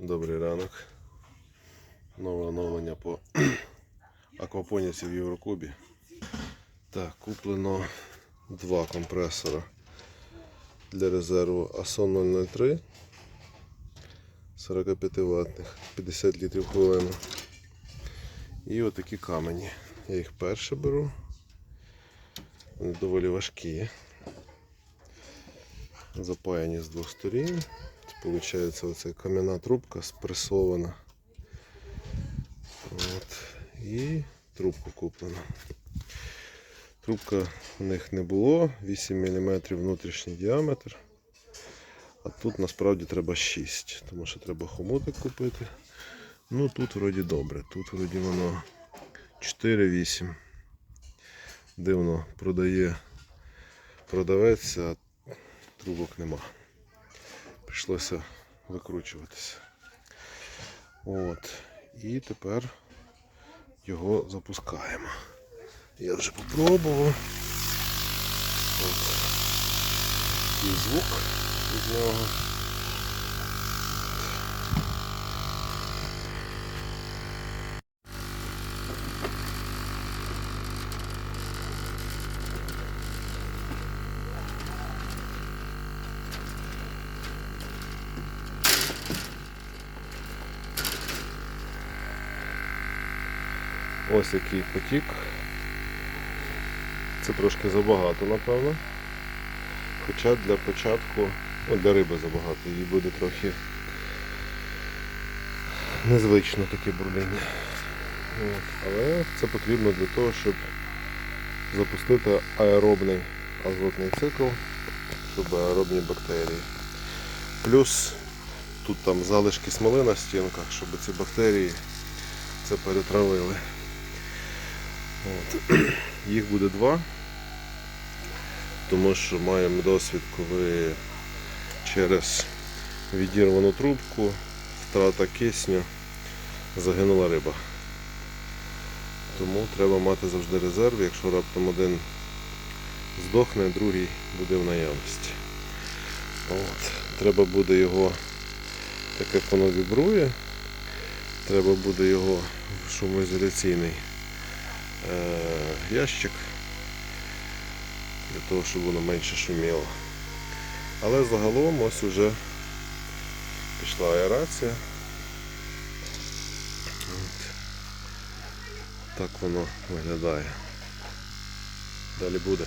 Добрий ранок. Нове оновлення по аквапоніці в Єврокубі. Так, куплено два компресора для резерву Ason 003 45 ватних 50 літрів хвилину. І отакі камені. Я їх перше беру. Вони доволі важкі. Запаяні з двох сторін. Получається оця кам'яна трубка спресована. От. І трубку куплено. Трубка в них не було, 8 мм внутрішній діаметр. А тут насправді треба 6, тому що треба хомутик купити. Ну тут вроді добре, тут вроді воно 4-8. Дивно продає продавець, а трубок нема прийшлося викручуватися. От. І тепер його запускаємо. Я вже попробував. От. І звук від нього. Ось який потік. Це трошки забагато, напевно. Хоча для початку, ну для риби забагато, їй буде трохи незвично таке бурління. Але це потрібно для того, щоб запустити аеробний азотний цикл, щоб аеробні бактерії. Плюс тут там залишки смоли на стінках, щоб ці бактерії це перетравили. От. Їх буде два, тому що маємо досвід, коли через відірвану трубку, втрата кисню, загинула риба. Тому треба мати завжди резерв, якщо раптом один здохне, другий буде в наявності. От. Треба буде його, так як воно вібрує, треба буде його в шумоізоляційний ящик для того, щоб воно менше шуміло. Але загалом ось уже пішла аерація. От. Так воно виглядає. Далі буде.